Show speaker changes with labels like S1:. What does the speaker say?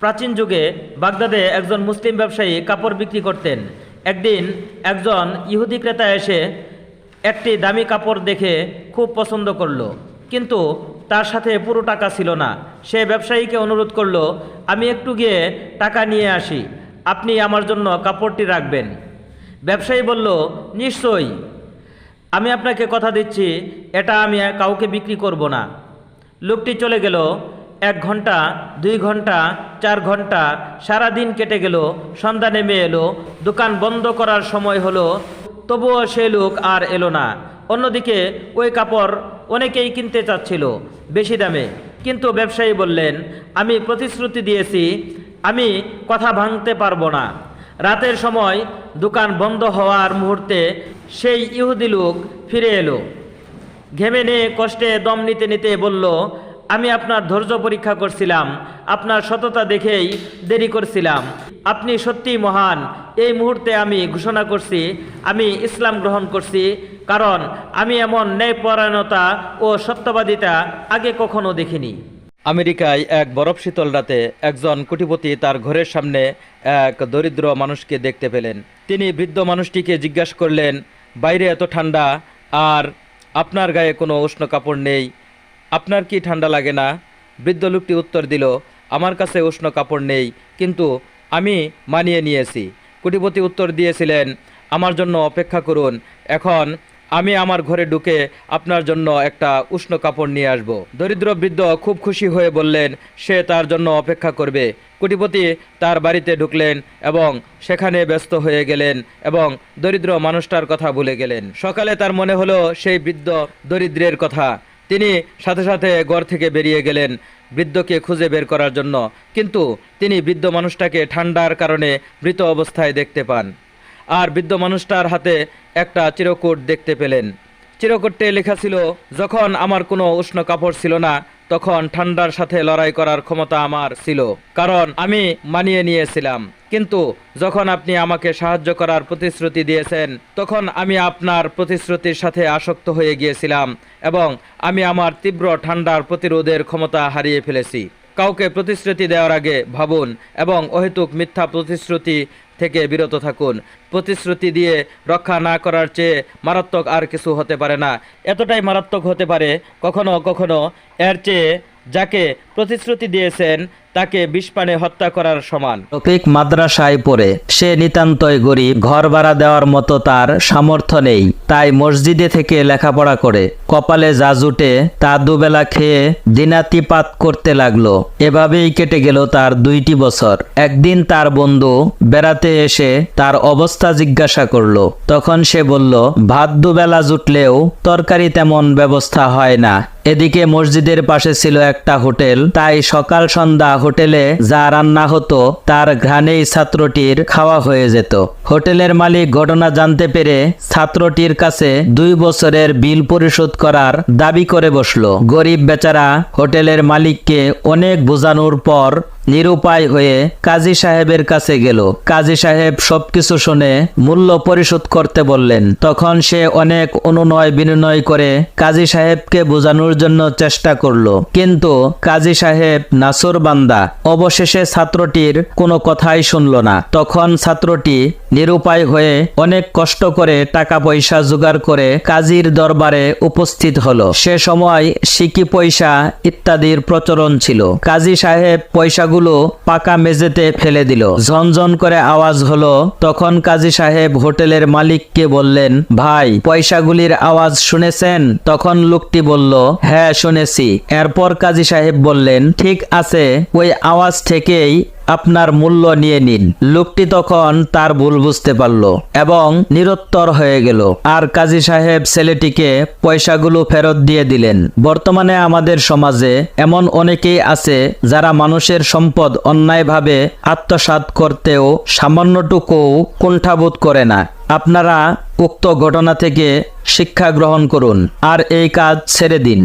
S1: প্রাচীন যুগে বাগদাদে একজন মুসলিম ব্যবসায়ী কাপড় বিক্রি করতেন। একদিন একজন ইহুদি ক্রেতা এসে একটি দামি কাপড় দেখে খুব পছন্দ করল। কিন্তু তার সাথে পুরো টাকা ছিল না। সে ব্যবসায়ীকে অনুরোধ করল, আমি একটু গিয়ে টাকা নিয়ে আসি। আপনি আমার জন্য কাপড়টি রাখবেন। ব্যবসায়ী বলল, নিশ্চয়ই। আমি আপনাকে কথা দিচ্ছি, এটা আমি কাউকে বিক্রি করব না। লোকটি চলে গেল। এক ঘণ্টা, দুই ঘণ্টা, চার ঘণ্টা সারা দিন কেটে গেল, সন্ধ্যা নেমে এলো, দোকান বন্ধ করার সময় হলো, তবুও সে লোক আর এলো না। অন্যদিকে ওই কাপড় অনেকেই কিনতে চাচ্ছিল, বেশি দামে। কিন্তু ব্যবসায়ী বললেন, আমি প্রতিশ্রুতি দিয়েছি, আমি কথা ভাঙতে পারব না। রাতের সময় দোকান বন্ধ হওয়ার মুহূর্তে সেই ইহুদি লোক ফিরে এলো। ঘেমে নিয়ে কষ্টে দম নিতে নিতে বলল আমি আপনার ধৈর্য পরীক্ষা করছিলাম, আপনার সততা দেখেই দেরি করছিলাম। আপনি সত্যিই মহান। এই মুহূর্তে আমি ঘোষণা করছি, আমি ইসলাম গ্রহণ করছি, কারণ আমি এমন ন্যায়পরায়ণতা ও সত্যবাদিতা আগে কখনো দেখিনি। আমেরিকায় এক বরফ শীতল রাতে একজন কোটিপতি তার ঘরের সামনে এক দরিদ্র মানুষকে দেখতে পেলেন। তিনি বৃদ্ধ মানুষটিকে জিজ্ঞাসা করলেন, বাইরে এত ঠান্ডা, আর আপনার গায়ে কোনো উষ্ণ কাপড় নেই? আপনার কি ঠান্ডা লাগে না? বৃদ্ধ লোকটি উত্তর দিল, আমার কাছে উষ্ণ কাপড় নেই, কিন্তু আমি মানিয়ে নিয়েছি। কোটিপতি উত্তর দিয়েছিলেন, আমার জন্য অপেক্ষা করুন, এখন আমি আমার ঘরে ঢুকে আপনার জন্য একটা উষ্ণ কাপড় নিয়ে আসব। দরিদ্র বৃদ্ধ খুব খুশি হয়ে বললেন, সে তার জন্য অপেক্ষা করবে। কোটিপতি তার বাড়িতে ঢুকলেন এবং সেখানে ব্যস্ত হয়ে গেলেন এবং দরিদ্র মানুষটার কথা ভুলে গেলেন। সকালে তার মনে হলো সেই বৃদ্ধ দরিদ্রের কথা। তিনি সাথে সাথে ঘর থেকে বেরিয়ে গেলেন বৃদ্ধকে খুঁজে বের করার জন্য। কিন্তু তিনি বৃদ্ধ মানুষটাকে ঠান্ডার কারণে মৃত অবস্থায় দেখতে পান। আর বৃদ্ধ মানুষটার হাতে একটা চিরকুট দেখতে পেলেন। চিরকুটে লেখা ছিল, যখন আমার কোনো উষ্ণ কাপড় ছিল না তখন ঠান্ডার সাথে লড়াই করার ক্ষমতা আমার ছিল, কারণ আমি মানিয়ে নিয়েছিলাম। কিন্তু যখন আপনি আমাকে সাহায্য করার প্রতিশ্রুতি দিয়েছেন, তখন আমি আপনার প্রতিশ্রুতির সাথে আসক্ত হয়ে গিয়েছিলাম এবং আমি আমার তীব্র ঠান্ডার প্রতিরোধের ক্ষমতা হারিয়ে ফেলেছি। কাউকে প্রতিশ্রুতি দেওয়ার আগে ভাবুন এবং অহেতুক মিথ্যা প্রতিশ্রুতি থেকে বিরত থাকুন। প্রতিশ্রুতি দিয়ে রক্ষা না করার চেয়ে মারাত্মক আর কিছু হতে পারে না। এতটাই মারাত্মক হতে পারে কখনো কখনো এর চেয়ে যাকে প্রতিশ্রুতি দিয়েছেন তাকে বিষপানে হত্যা করার সমান।
S2: রফিক মাদ্রাসায় পড়ে, সে নিতান্তই গরিব, ঘর ভাড়া দেওয়ার মতো তার সামর্থ্য নেই। তাই মসজিদে থেকে লেখাপড়া করে, কপালে যা জুটে তা দুবেলা খেয়ে দিনাতিপাত করতে লাগল। এভাবেই কেটে গেল তার দুইটি বছর। একদিন তার বন্ধু বেড়াতে এসে তার অবস্থা জিজ্ঞাসা করল। তখন সে বলল, ভাত দুবেলা জুটলেও তরকারি তেমন ব্যবস্থা হয় না। এদিকে মসজিদের পাশে ছিল একটা হোটেল, তাই সকাল সন্ধ্যা হোটেলে যা রান্না হতো, তার ঘ্রাণেই ছাত্রটির খাওয়া হয়ে যেত। হোটেলের মালিক ঘটনা জানতে পেরে ছাত্রটির কাছে দুই বছরের বিল পরিশোধ করার দাবি করে বসল। গরিব বেচারা হোটেলের মালিককে অনেক বোঝানোর পর নিরুপায় হয়ে কাজী সাহেবের কাছে গেল। কাজী সাহেব সবকিছু শুনে মূল্য পরিশোধ করতে বললেন। তখন সে অনেক অনুনয় বিনয় করে কাজী সাহেবকে বোঝানোর জন্য চেষ্টা করল। কিন্তু কাজী সাহেব নাসর বান্দা, অবশেষে ছাত্রটির কোনো কথাই শুনল না। তখন ছাত্রটি নিরুপায় হয়ে অনেক কষ্ট করে টাকা পয়সা জোগাড় করে কাজীর দরবারে উপস্থিত হলো। সে সময় সিকি পয়সা ইত্যাদির প্রচলন ছিল। কাজী সাহেব পয়সাগুলো পাকা মেঝেতে ফেলে দিল। ঝনঝন করে আওয়াজ হলো, তখন কাজী সাহেব হোটেলের মালিককে বললেন, ভাই, পয়সাগুলির আওয়াজ শুনেছেন? তখন লোকটি বলল হ্যাঁ শুনেছি। এরপর কাজী সাহেব বললেন, ঠিক আছে। ওই আওয়াজ থেকেই আপনার মূল্য নিয়ে নিন। লোকটি তখন তার ভুল বুঝতে পারল এবং নিরত্তর হয়ে গেল। আর কাজী সাহেব ছেলেটিকে পয়সাগুলো ফেরত দিয়ে দিলেন। বর্তমানে আমাদের সমাজে এমন অনেকেই আছে যারা মানুষের সম্পদ অন্যায়ভাবে আত্মসাৎ করতেও সামান্যটুকুও কুণ্ঠাবোধ করে না। আপনারা উক্ত ঘটনা থেকে শিক্ষা গ্রহণ করুন। আর এই কাজ ছেড়ে দিন।